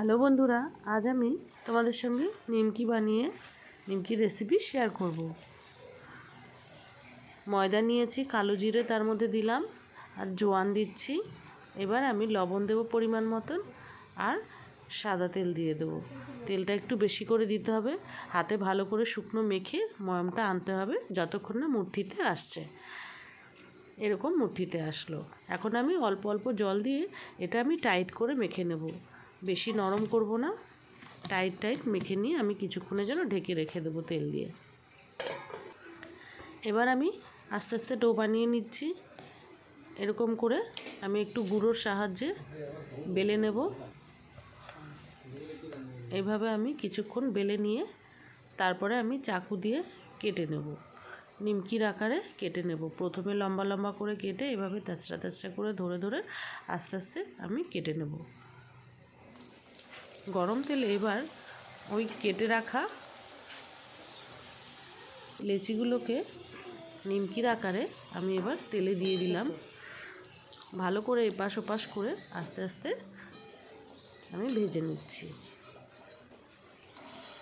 Hello বন্ধুরা, আজ আমি তোমাদের সঙ্গে নিমকি বানিয়ে নিমকি রেসিপি শেয়ার করব। ময়দা নিয়েছি, কালো জিরে তার মধ্যে দিলাম, আর জোয়ান দিচ্ছি। এবার আমি লবণ দেবো পরিমাণ মতন, আর সাদা তেল দিয়ে দেবো। তেলটা একটু বেশি করে দিতে হবে, হাতে ভালো করে শুকনো মেখে ময়মটা আনতে হবে, যতক্ষণ না মুঠিতে আসছে। এরকম মুঠিতে আসলো। এখন আমি অল্প অল্প জল দিয়ে এটা আমি টাইট করে মেখে নেব। বেশি নরম করব না। টাইট টাইট মেখে নিয়ে আমি কিছুক্ষণের জন্য ঢেকে রেখে দেবো তেল দিয়ে। এবার আমি আস্তে আস্তে ডো বানিয়ে নিচ্ছি। এরকম করে আমি একটু গুঁড়োর সাহায্যে বেলে নেব। এভাবে আমি কিছুক্ষণ বেলে নিয়ে তারপরে আমি চাকু দিয়ে কেটে নেব। নিমকির আকারে কেটে নেব। প্রথমে লম্বা লম্বা করে কেটে এভাবে তাচড়া তাচড়া করে ধরে ধরে আস্তে আস্তে আমি কেটে নেব। গরম তেলে এবার ওই কেটে রাখা লেচিগুলোকে নিমকির আকারে আমি এবার তেলে দিয়ে দিলাম। ভালো করে এপাশ ওপাশ করে আস্তে আস্তে আমি ভেজে নিচ্ছি।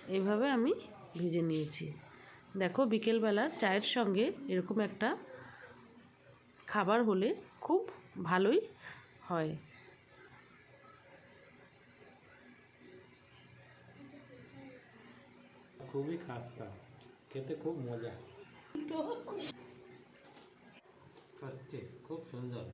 এইভাবে আমি ভেজে নিয়েছি। দেখো বিকেলবেলার চায়ের সঙ্গে এরকম একটা খাবার হলে খুব ভালোই হয়। খুবই খাস্তা। খেতে খুব মজা। সত্যি খুব সুন্দর।